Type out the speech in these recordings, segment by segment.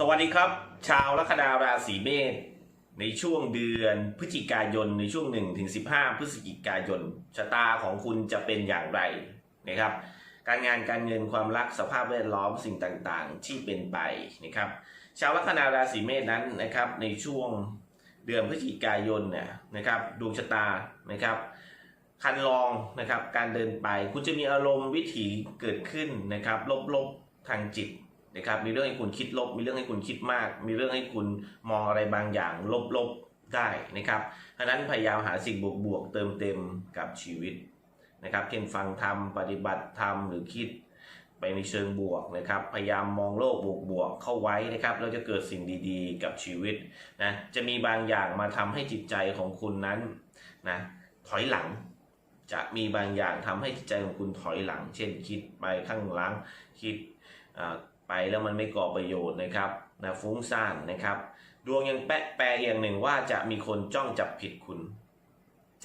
สวัสดีครับ ชาวลัคนาราศีเมษในช่วงเดือนพฤศจิกายนในช่วง1ถึง15 พฤศจิกายนชะตาของคุณจะเป็นอย่างไรนะครับ การงานการเงินความรักสภาพแวดล้อมสิ่งต่างๆ ที่เป็นไปนะครับ ชาวลัคนาราศีเมษนั้นนะครับในช่วงเดือนพฤศจิกายนเนี่ยนะครับดวงชะตานะครับคันลองนะครับการเดินไปคุณจะมีอารมณ์วิถีเกิดขึ้นนะครับลบๆทางจิต นะครับมีเรื่องให้คุณคิดลบ มีเรื่องให้คุณคิดมาก มีเรื่องให้คุณมองอะไรบางอย่างลบๆได้นะครับเพราะนั้นพยายามหาสิ่งบวกๆเติมเต็มกับชีวิตนะครับเช่นฟังธรรมปฏิบัติธรรมหรือคิดไปในเชิงบวกนะครับ พยายามมองโลกบวกๆเข้าไว้นะครับ เราจะเกิดสิ่งดีๆ กับชีวิตนะจะมีบางอย่างมาทำให้จิตใจของคุณนั้นนะถอยหลัง จะมีบางอย่างทำให้จิตใจของคุณถอยหลัง เช่น คิดไปข้างหลังคิดอ่า ไปแล้วมันไม่ก่อประโยชน์นะครับนะฟุ้งซ่านนะครับ ดวงยังแปะแปลอย่างหนึ่งว่าจะมีคนจ้องจับผิดคุณ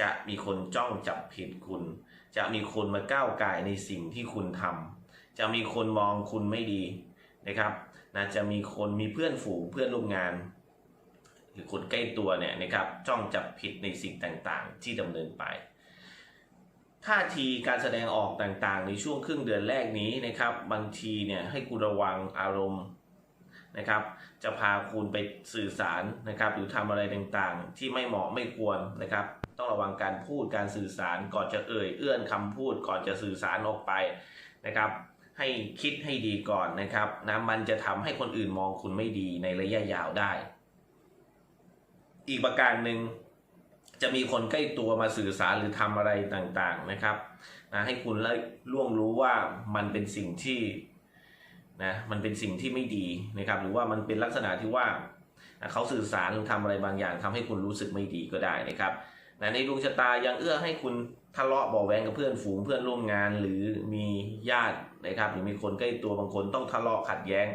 จะมีคนจ้องจับผิดคุณ จะมีคนมาก้าวไก่ในสิ่งที่คุณทำจะมีคนมองคุณไม่ดีนะครับนะจะมีคนมีเพื่อนฝูงเพื่อนร่วมงาน หรือคนใกล้ตัวเนี่ยนะครับจ้องจับผิดในสิ่งต่างๆ ที่ดำเนินไป ท่าทีการแสดงออกต่างๆ ในช่วงครึ่งเดือนแรกนี้นะครับ บางทีเนี่ยให้คุณระวังอารมณ์นะครับ จะพาคุณไปสื่อสารนะครับหรือทำอะไรต่างๆ ที่ไม่เหมาะไม่ควรนะครับ ต้องระวังการพูดการสื่อสารก่อนจะเอ่ยเอื้อนคำพูดก่อนจะสื่อสารออกไปนะครับ ให้คิดให้ดีก่อนนะครับนะมันจะทำให้คนอื่นมองคุณไม่ดีในระยะยาวได้ อีกประการหนึ่ง จะมีคนใกล้ตัวมาสื่อสารหรือทำอะไรต่างๆนะครับนะให้คุณได้ล่วงรู้ว่ามันเป็นสิ่งที่นะมันเป็นสิ่งที่ไม่ดีนะครับ หรือว่ามันเป็นลักษณะที่ว่านะเขาสื่อสารหรือทำอะไรบางอย่างทำให้คุณรู้สึกไม่ดีก็ได้นะครับนะในดวงชะตายังเอื้อให้คุณทะเลาะเบาแวงกับเพื่อนฝูงเพื่อนร่วมงาน หรือมีญาตินะครับ หรือมีคนใกล้ตัวบางคนต้องทะเลาะขัดแย้ง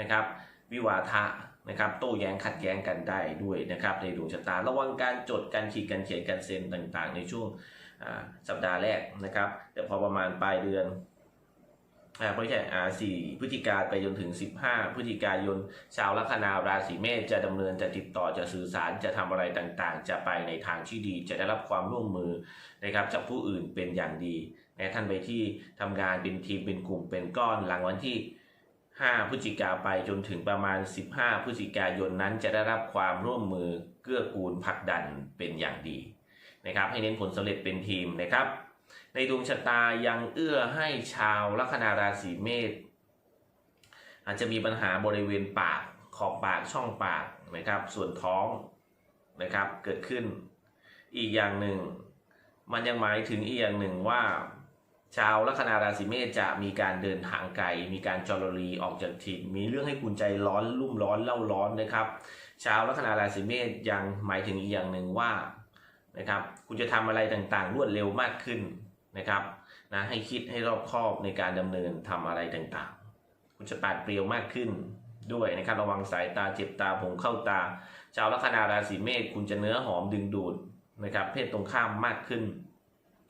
นะครับ วิวาทะ นะครับโต้แย้งขัดแย้งกันได้ด้วยนะครับในดวงชะตา ระวังการจดการขีดการเขียนการเซ็นต่างๆ ในช่วงสัปดาห์แรกนะครับแต่พอประมาณปลายเดือนอ่าไม่ใช่อ่าสี่พฤศจิกาไปจนถึง 15 พฤศจิกายน ชาวลัคนาราศีเมษจะดำเนินจะติดต่อจะสื่อสารจะทำอะไรต่างๆ จะไปในทางที่ดี จะได้รับความร่วมมือนะครับจากผู้อื่นเป็นอย่างดีนะท่านไปที่ทำงานเป็นทีมเป็นกลุ่มเป็นก้อนหลังวันที่ 5 พฤศจิกาไปจนถึงประมาณ 15 พฤศจิกายนนั้นจะได้รับความร่วมมือเกื้อกูลผลักดันเป็นอย่างดีนะครับ ให้เน้นผลสำเร็จเป็นทีมนะครับ ในดวงชะตายังเอื้อให้ชาวลัคนาราศีเมษอาจจะมีปัญหาบริเวณปากขอบปากช่องปากนะครับ ส่วนท้องนะครับเกิดขึ้นอีกอย่างหนึ่ง มันยังหมายถึงอีกอย่างหนึ่งว่า ชาวลัคนาราศีเมษจะมีการเดินทางไกล มีการจรลีออกจากถิ่น มีเรื่องให้คุณใจร้อนรุ่มร้อนเล่าร้อนนะครับ ชาวลัคนาราศีเมษยังหมายถึงอีกอย่างหนึ่งว่านะครับ คุณจะทำอะไรต่างๆ รวดเร็วมากขึ้นนะครับนะให้คิดให้รอบคอบในการดำเนินทำอะไรต่างๆ คุณจะปาดเปรียวมากขึ้นด้วยนะครับระวังสายตาเจ็บตาผงเข้าตา ชาวลัคนาราศีเมษคุณจะเนื้อหอมดึงดูดนะครับเพศตรงข้ามมากขึ้น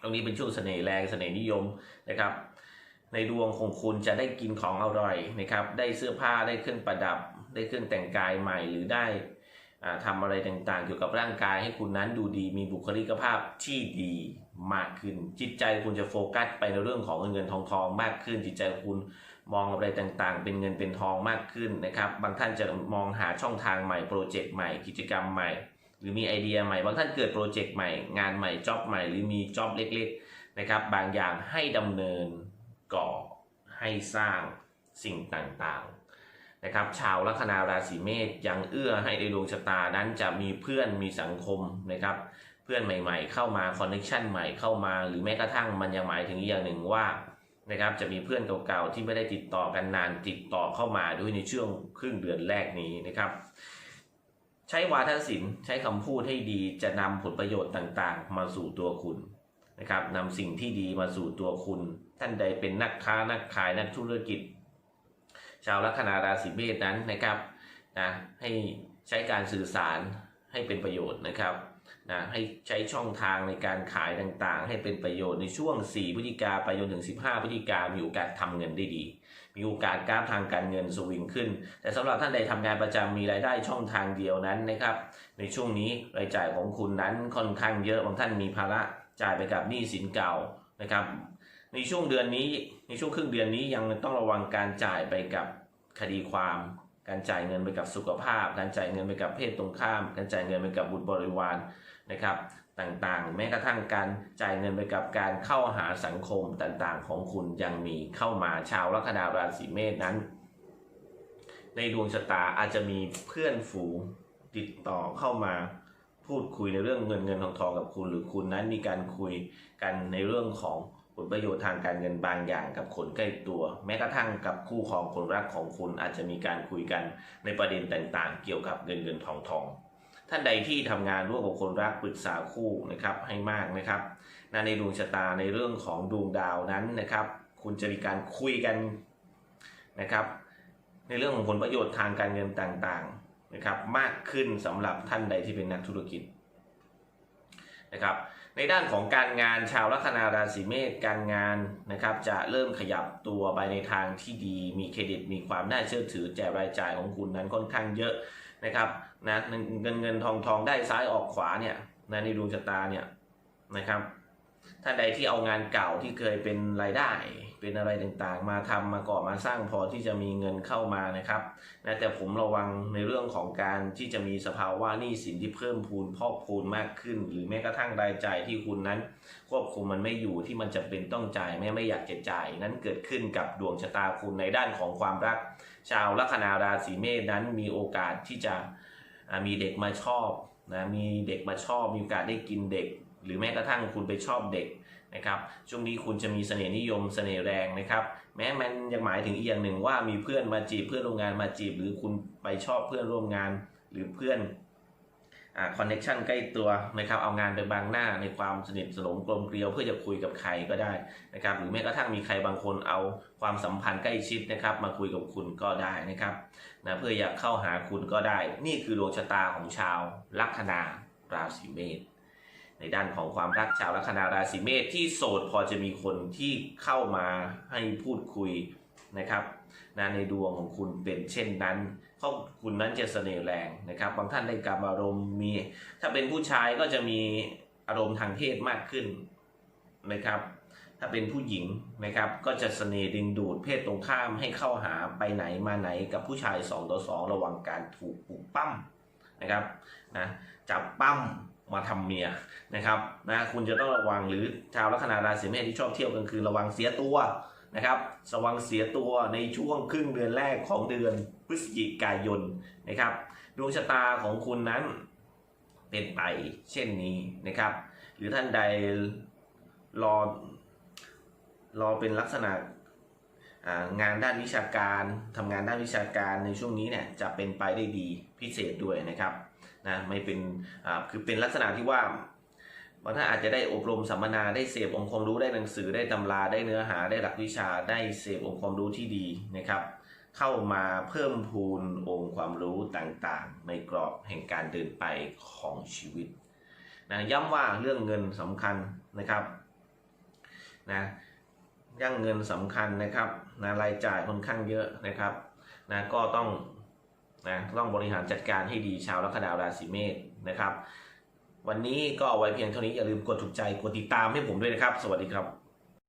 ตรงนี้เป็นช่วงเสน่ห์แรงเสน่ห์นิยมนะครับ ในดวงของคุณจะได้กินของอร่อยนะครับ ได้เสื้อผ้าได้เครื่องประดับ ได้เครื่องแต่งกายใหม่หรือได้อ่าทำอะไรต่างๆ เกี่ยวกับร่างกายให้คุณนั้นดูดีมีบุคลิกภาพที่ดีมากขึ้น จิตใจคุณจะโฟกัสไปในเรื่องของเงินเงินทองทองมากขึ้น จิตใจคุณมองอะไรต่างๆ เป็นเงินเป็นทองมากขึ้นนะครับ บางท่านจะมองหาช่องทางใหม่โปรเจกต์ใหม่ กิจกรรมใหม่ หรือมีไอเดียใหม่ บางท่านเกิดโปรเจกต์ใหม่ งานใหม่จ็อบใหม่ หรือมีจ็อบเล็กๆนะครับ บางอย่างให้ดำเนินก่อให้สร้างสิ่งต่างๆนะครับ ชาวลัคนาราศีเมษยังเอื้อให้ในดวงชะตานั้นจะมีเพื่อนมีสังคมนะครับ เพื่อนใหม่ๆ เข้ามาคอนเนคชันใหม่เข้ามา หรือแม้กระทั่งมันยังหมายถึงอย่างหนึ่งว่านะครับจะมีเพื่อนเก่าๆที่ไม่ได้ติดต่อกันนานติดต่อเข้ามาด้วยในช่วงครึ่งเดือนแรกนี้นะครับ ใช้วาทศิลป์ใช้คำพูดให้ดีจะนำผลประโยชน์ต่างๆ มาสู่ตัวคุณนะครับนำสิ่งที่ดีมาสู่ตัวคุณ ท่านใดเป็นนักค้านักขายนักธุรกิจ ชาวลัคนาราศีเมษนั้นนะครับนะให้ใช้การสื่อสารให้เป็นประโยชน์นะครับนะให้ใช้ช่องทางในการขายต่างๆ ให้เป็นประโยชน์ในช่วง 4พฤศจิกาไปจนถึง 15พฤศจิกามีโอกาสทำเงินได้ดี มีโอกาสกราฟทางการเงินสวิงขึ้น แต่สำหรับท่านใดทำงานประจำมีรายได้ช่องทางเดียวนั้นนะครับ ในช่วงนี้รายจ่ายของคุณนั้นค่อนข้างเยอะบางท่านมีภาระจ่ายไปกับหนี้สินเก่านะครับ ในช่วงเดือนนี้ในช่วงครึ่งเดือนนี้ยังต้องระวังการจ่ายไปกับคดีความ การจ่ายเงินไปกับสุขภาพ การจ่ายเงินไปกับเพศตรงข้าม การจ่ายเงินไปกับบุตรบริวารนะครับ ต่างๆ แม้กระทั่งการจ่ายเงินไปกับการเข้าหาสังคมต่างๆ ของคุณยังมีเข้ามาชาวลัคนาราศีเมษนั้น ในดวงชะตาอาจจะมีเพื่อนฝูงติดต่อเข้ามาพูดคุยในเรื่องเงินเงินทองทองกับคุณ หรือคุณนั้นมีการคุยกันในเรื่องของ ลประโยชน์ทางการเงินบางอย่างกับคนใกล้ตัว แม้กระทั่งกับคู่ครองคนรักของคุณอาจจะมีการคุยกันในประเด็นต่างๆ เกี่ยวกับเงินเงินทองทองท่านใดที่ทำงานร่วมกับคนรักปรึกษาคู่นะครับให้มากนะครับนในดวงชะตาในเรื่องของดวงดาวนั้นนะครับ คุณจะมีการคุยกันนะครับ ในเรื่องของผลประโยชน์ทางการเงินต่างๆนะครับ มากขึ้นสำหรับท่านใดที่เป็นนักธุรกิจนะครับ ในด้านของการงานชาวลัคนาราศีเมษการงานนะครับจะเริ่มขยับตัวไปในทางที่ดี มีเครดิตมีความน่าเชื่อถือแจกรายจ่ายของคุณนั้นค่อนข้างเยอะนะครับนะเงินเงินเงินทองทองได้ซ้ายออกขวาเนี่ยนะในดวงชะตาเนี่ยนะครับ ท่านใดที่เอางานเก่าที่เคยเป็นรายได้ เป็นอะไรต่างๆ มาทำมาก่อมาสร้างพอที่จะมีเงินเข้ามานะครับนะแต่ผมระวังในเรื่องของการที่จะมีสภาวะหนี้สินที่เพิ่มพูนพอกพูนมากขึ้น หรือแม้กระทั่งรายจ่ายที่คุณนั้น ควบคุมมันไม่อยู่ที่มันจะเป็นต้องจ่ายแม้ไม่อยากจะจ่าย นั้นเกิดขึ้นกับดวงชะตาคุณในด้านของความรัก ชาวลัคนาราศีเมษนั้นมีโอกาสที่จะมีเด็กมาชอบนะมีเด็กมาชอบมีโอกาสได้กินเด็ก หรือแม้กระทั่งคุณไปชอบเด็กนะครับช่วงนี้คุณจะมีเสน่ห์นิยมเสน่ห์แรงนะครับแม้มันยังหมายถึงอีกอย่างหนึ่งว่ามีเพื่อนมาจีบเพื่อนร่วมงานมาจีบ หรือคุณไปชอบเพื่อนร่วมงานหรือเพื่อนอ่าคอนเน็ชันใกล้ตัวนะครับเอางานไปบังหน้าในความสนิทสนมกลมเกลียวเพื่อจะคุยกับใครก็ได้นะครับหรือแม้กระทั่งมีใครบางคนเอาความสัมพันธ์ใกล้ชิดนะครับมาคุยกับคุณก็ได้นะครับนะเพื่ออยากเข้าหาคุณก็ได้ นี่คือดวงชะตาของชาวลัคนาราศีเมษ ในด้านของความรักชาวลัคนาราศีเมษที่โสดพอจะมีคนที่เข้ามาให้พูดคุยนะครับนะในดวงของคุณเป็นเช่นนั้นเขาคุณนั้นจะเสน่ห์แรงนะครับ บางท่านได้กำอารมณ์มี ถ้าเป็นผู้ชายก็จะมีอารมณ์ทางเพศมากขึ้นนะครับ ถ้าเป็นผู้หญิงนะครับ ก็จะเสน่ห์ดึงดูดเพศตรงข้ามให้เข้าหาไปไหนมาไหนกับผู้ชาย2ต่อ2ระวังการถูกปลุกปั้มนะครับนะจับปั้ม มาทำเมียนะครับนะคุณจะต้องระวังหรือชาวลัคนาราศีเมษที่ชอบเที่ยวกลางคืนระวังเสียตัวนะครับระวังเสียตัวในช่วงครึ่งเดือนแรกของเดือนพฤศจิกายนนะครับดวงชะตาของคุณนั้นเป็นไปเช่นนี้นะครับ หรือท่านใดรอรอเป็นลักษณะงานด้านวิชาการทำงานด้านวิชาการในช่วงนี้เนี่ยจะเป็นไปได้ดีพิเศษด้วยนะครับ นะไม่เป็นอ่าคือเป็นลักษณะที่ว่าบางท่านอาจจะได้อบรมสัมมนาได้เสพองค์ความรู้ได้หนังสือได้ตำราได้เนื้อหาได้หลักวิชาได้เสพองค์ความรู้ที่ดีนะครับ เข้ามาเพิ่มพูนองค์ความรู้ต่างๆ ในกรอบแห่งการเดินไปของชีวิตนะย้ำว่าเรื่องเงินสำคัญนะครับนะย่างเงินสำคัญนะครับนะรายจ่ายค่อนข้างเยอะนะครับนะก็ต้อง นะต้องบริหารจัดการให้ดีชาวลัคนาราศีเมษนะครับ วันนี้ก็เอาไว้เพียงเท่านี้อย่าลืมกดถูกใจกดติดตามให้ผมด้วยนะครับ สวัสดีครับ